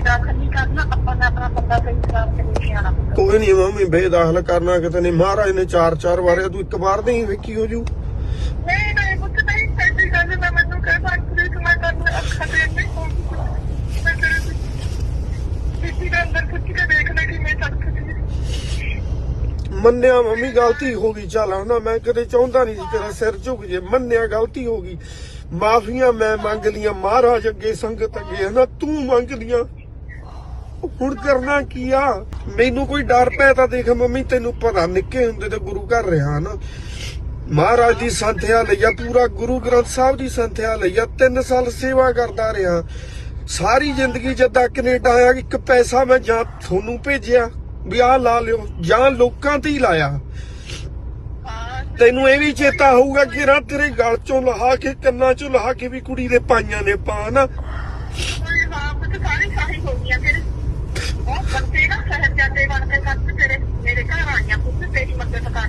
ਬੇਦਾਖਲ ਨਹੀਂ ਕਰਨਾ ਆਪਾਂ ਨੇ ਆਪਣਾ ਬੰਦਾ ਸਹੀ ਸਲਾਮ ਤੇ ਲੈ ਕੇ ਆਣਾ ਕੋਈ ਨਹੀਂ ਮੰਮੀ ਬੇਦਾਖਲ ਕਰਨਾ ਕਿਤੇ ਨਹੀਂ। ਮਹਾਰਾਜ ਨੇ ਚਾਰ ਚਾਰ ਵਾਰੇ ਤੂੰ ਇੱਕ ਵਾਰ ਨਹੀਂ ਵੇਖੀ ਹੋ ਜੂ। ਨਹੀਂ ਨਹੀਂ ਪੁੱਤ ਨਹੀਂ ਸੈਂਟੀ ਗੱਲ ਮੈਂ ਮੈਨੂੰ ਕਹਿ ਸਕਦੀ ਕਿ ਮੈਂ ਕਰਨ ਅੱਖਾਂ ਦੇ ਨਹੀਂ ਹੋਊਗੀ ਮੈਂ ਤੇਰੇ ਕਿਸੇ ਦੇ ਅੰਦਰ ਕੁਝ ਕੇ ਦੇਖਣਾ ਕਿ ਮੈਂ ਸਕਦੀ ਮੰਨਿਆ ਮੰਮੀ ਗਲਤੀ ਹੋ ਗਈ। ਚੱਲ ਹਨਾ ਮੈਂ ਕਦੇ ਚਾਹੁੰਦਾ ਨਹੀਂ ਸੀ ਤੇਰਾ ਸਿਰ ਝੁਕ ਜੇ। ਮੰਨਿਆ ਗਲਤੀ ਹੋ ਗਈ। ਮਾਫੀਆਂ ਮੈਂ ਮੰਗ ਲੀਆਂ ਮਹਾਰਾਜ ਅੱਗੇ ਸੰਗਤ ਅੱਗੇ ਹਨਾ ਤੂੰ ਮੰਗ ਲੀਆਂ ਹੁਣ ਕਰਨਾ ਕੀ ਆ? ਮੈਨੂੰ ਕੋਈ ਡਰ ਪੈ ਤਾਂ ਦੇਖ ਮੰਮੀ, ਤੈਨੂੰ ਪਤਾ, ਨਿੱਕੇ ਹੁੰਦੇ ਤੇ ਗੁਰੂ ਘਰ ਰਿਹਾ ਨਾ। ਮਹਾਰਾਜ ਦੀ ਸੰਥਿਆ ਲਈਆ ਪੂਰਾ ਗੁਰੂ ਗ੍ਰੰਥ ਸਾਹਿਬ ਦੀ ਸੰਥਿਆ ਲਈਆ 3 ਸਾਲ ਸੇਵਾ ਕਰਦਾ ਰਿਹਾ। ਸਾਰੀ ਜ਼ਿੰਦਗੀ ਜਦਾਂ ਕੈਨੇਡਾ ਆਇਆ, ਇੱਕ ਪੈਸਾ ਮੈਂ ਜਾਂ ਤੁਹਾਨੂੰ ਭੇਜਿਆ, ਵੀ ਆਹ ਲਾ ਲਿਓ, ਜਾਂ ਲੋਕਾਂ ਤੇ ਹੀ ਲਾਇਆ। ਤੈਨੂੰ ਇਹ ਵੀ ਚੇਤਾ ਹੋਊਗਾ ਕਿ ਰਾ ਤੇਰੇ ਗਲ ਚੋਂ ਲਹਾ ਕੇ, ਕੰਨਾਂ ਚੋਂ ਲਹਾ ਕੇ ਵੀ ਕੁੜੀ ਦੇ ਪਾਈਆਂ ਨੇ ਪਾ ਨਾ। ਹਾਂ ਪੁੱਤ ਸਾਰੀ ਹੋ ਗਈਆਂ, ਫਿਰ ਉਹ ਬੰਦੇ ਨਾ ਸਹਿਜਾਦੇ ਬਣ ਕੇ ਕੱਟ ਤੇਰੇ ਮੇਰੇ ਘਰ ਆਈਆਂ ਪੁੱਤ ਤੇਰੀ ਮਦਦ ਕਰ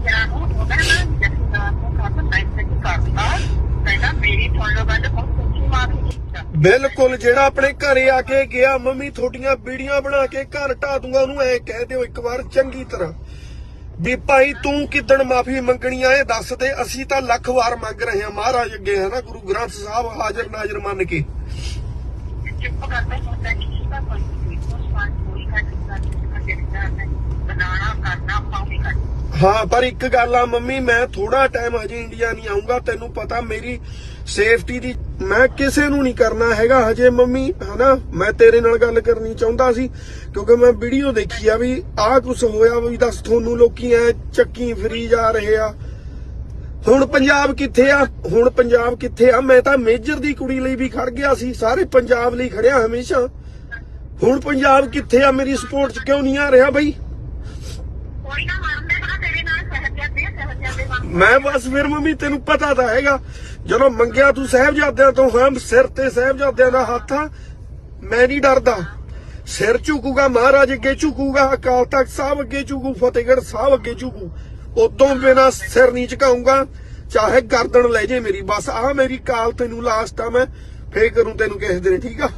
ਉਹਦਾ ਨੂੰ ਉਹਦਾ ਨਾ ਜੱਸਾ ਨੂੰ ਕਾਹਦਾ ਮੈਸੇਜ ਕਰਦਾ ਕਹਿੰਦਾ ਮੇਰੀ ਸੁਣ ਗੱਲ ਬਹੁਤ ਸੱਚੀ ਮਾਫੀ ਬਿਲਕੁਲ, ਜਿਹੜਾ ਆਪਣੇ ਘਰੇ ਆ ਕੇ ਗਿਆ, ਮੰਮੀ ਤੁਹਾਡੀਆਂ ਵੀਡੀਓ ਬਣਾ ਕੇ ਘਰ ਢਾ ਦੂੰਗਾ, ਉਹਨੂੰ ਐ ਕਹਿ ਦਿਓ ਇੱਕ ਵਾਰ, ਚੰਗੀ ਤਰ੍ਹਾਂ। ਵੀ ਭਾਈ ਤੂੰ ਕਿਦਣ ਮਾਫੀ ਮੰਗਣੀ ਆ, ਇਹ ਦੱਸ ਦੇ, ਅਸੀਂ ਤਾਂ ਲੱਖ ਵਾਰ ਮੰਗ ਰਹੇ ਹਾਂ, ਮਹਾਰਾਜ ਅੱਗੇ ਹੈ ਨਾ ਗੁਰੂ ਗ੍ਰੰਥ ਸਾਹਿਬ ਹਾਜ਼ਰ ਨਾਜ਼ਰ ਮੰਨ ਕੇ। ਚੁੱਪ ਕਰਦਾ ਹੁੰਦਾ ਕਿ ਇਸ ਕੋਈ ਕੋਈ ਕੋਈ ਘੱਟ ਨਹੀਂ ਕਰਦਾ ਬਣਾਣਾ ਕਰਨਾ ਪਾਉਣੀ ਕਰਨਾ ਹਾਂ, ਪਰ ਇੱਕ ਗੱਲ ਆ ਮੰਮੀ, ਮੈਂ ਥੋੜਾ ਟਾਈਮ ਹਜੇ ਇੰਡੀਆ ਨਹੀਂ ਆਉਂਗਾ ਤੈਨੂੰ ਪਤਾ ਮੇਰੀ ਸੇਫਟੀ ਦੀ ਮੈਂ ਕਿਸੇ ਨੂੰ ਨਹੀਂ ਕਰਨਾ ਹੈਗਾ ਹਜੇ ਮੰਮੀ, ਹਨਾ? ਮੈਂ ਤੇਰੇ ਨਾਲ ਗੱਲ ਕਰਨੀ ਚਾਹੁੰਦਾ ਸੀ, ਕਿਉਂਕਿ ਮੈਂ ਵੀਡੀਓ ਦੇਖੀ ਆ ਵੀ ਆਹ ਕੁਝ ਹੋਇਆ ਵੀ ਦੱਸ ਤੁਹਾਨੂੰ ਲੋਕੀ ਐ ਚੱਕੀ ਫਰੀ ਜਾ ਰਹੇ ਆ। ਹੁਣ ਪੰਜਾਬ ਕਿੱਥੇ ਆ? ਹੁਣ ਪੰਜਾਬ ਕਿੱਥੇ ਆ? ਮੈਂ ਤਾਂ ਮੇਜਰ ਦੀ ਕੁੜੀ ਲਈ ਵੀ ਖੜ ਗਿਆ ਸੀ, ਸਾਰੇ ਪੰਜਾਬ ਲਈ ਖੜਿਆ ਹਮੇਸ਼ਾ। ਹੁਣ ਪੰਜਾਬ ਕਿੱਥੇ ਆ? ਮੇਰੀ ਸਪੋਰਟ 'ਚ ਕਿਉਂ ਨਹੀਂ ਆ ਰਿਹਾ ਬਈ ਕੋਈ ਨਾ ਮੰਨਦੇ ਨਾ ਤੇਰੇ ਨਾਲ ਸਹਿਜਾਦੇ ਸਹਿਜਾਦੇ ਬਣ ਮੈਂ ਬਸ ਫਿਰ ਮੰਮੀ ਤੈਨੂੰ ਪਤਾ ਤਾਂ ਹੈਗਾ ਜਦੋਂ ਮੰਗਿਆ ਤੂੰ ਸਾਹਿਬਜ਼ਾਦਿਆਂ ਤੋਂ ਹਾਂ ਸਿਰ ਤੇ ਸਾਹਿਬਜ਼ਾਦਿਆਂ ਦਾ ਹੱਥ ਆ ਮੈਂ ਨਹੀਂ ਡਰਦਾ। ਸਿਰ ਝੁਕੂਗਾ ਮਹਾਰਾਜ ਅੱਗੇ ਝੁਕੂਗਾ ਅਕਾਲ ਤਖਤ ਸਾਹਿਬ ਅੱਗੇ ਝੁਕੂ ਫਤਿਹਗੜ੍ਹ ਸਾਹਿਬ ਅੱਗੇ ਝੁਕੂ। ਉਦੋਂ ਬਿਨਾ ਸਿਰ ਨਹੀਂ ਝੁਕਾਊਂਗਾ ਚਾਹੇ ਗਰਦਨ ਲੈ ਜੇ ਮੇਰੀ ਬਸ ਆਹ ਮੇਰੀ ਕਾਲ ਤੈਨੂੰ ਲਾਸਟ ਆ ਮੈਂ ਫੇਰ ਕਰੂੰ ਤੈਨੂੰ ਕਿਸੇ ਦਿਨ ਠੀਕ ਆ?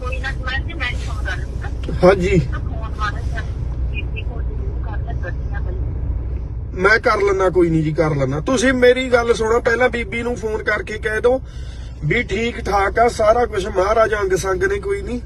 ਕੋਈ ਨਾ ਮੈਂ ਤੇ ਮੈਂ ਫੋਨ ਕਰ ਹਾਂਜੀ ਫੋਨ ਮਾਰ ਚੱਲ ਬੀਬੀ ਕੋਲ ਜ਼ਰੂਰ ਕਰ ਲੈ ਗੱਡੀਆਂ ਬਈ ਮੈਂ ਕਰ ਲੈਣਾ ਕੋਈ ਨਹੀਂ ਜੀ, ਕਰ ਲੈਣਾ ਤੁਸੀਂ ਮੇਰੀ ਗੱਲ ਸੁਣੋ, ਪਹਿਲਾਂ ਬੀਬੀ ਨੂੰ ਫੋਨ ਕਰਕੇ ਕਹਿ ਦਿਓ ਵੀ ਠੀਕ ਠਾਕ ਆ, ਸਾਰਾ ਕੁਝ ਮਹਾਰਾਜਾ ਅੰਗ ਸੰਗ ਨੇ, ਕੋਈ ਨਹੀਂ।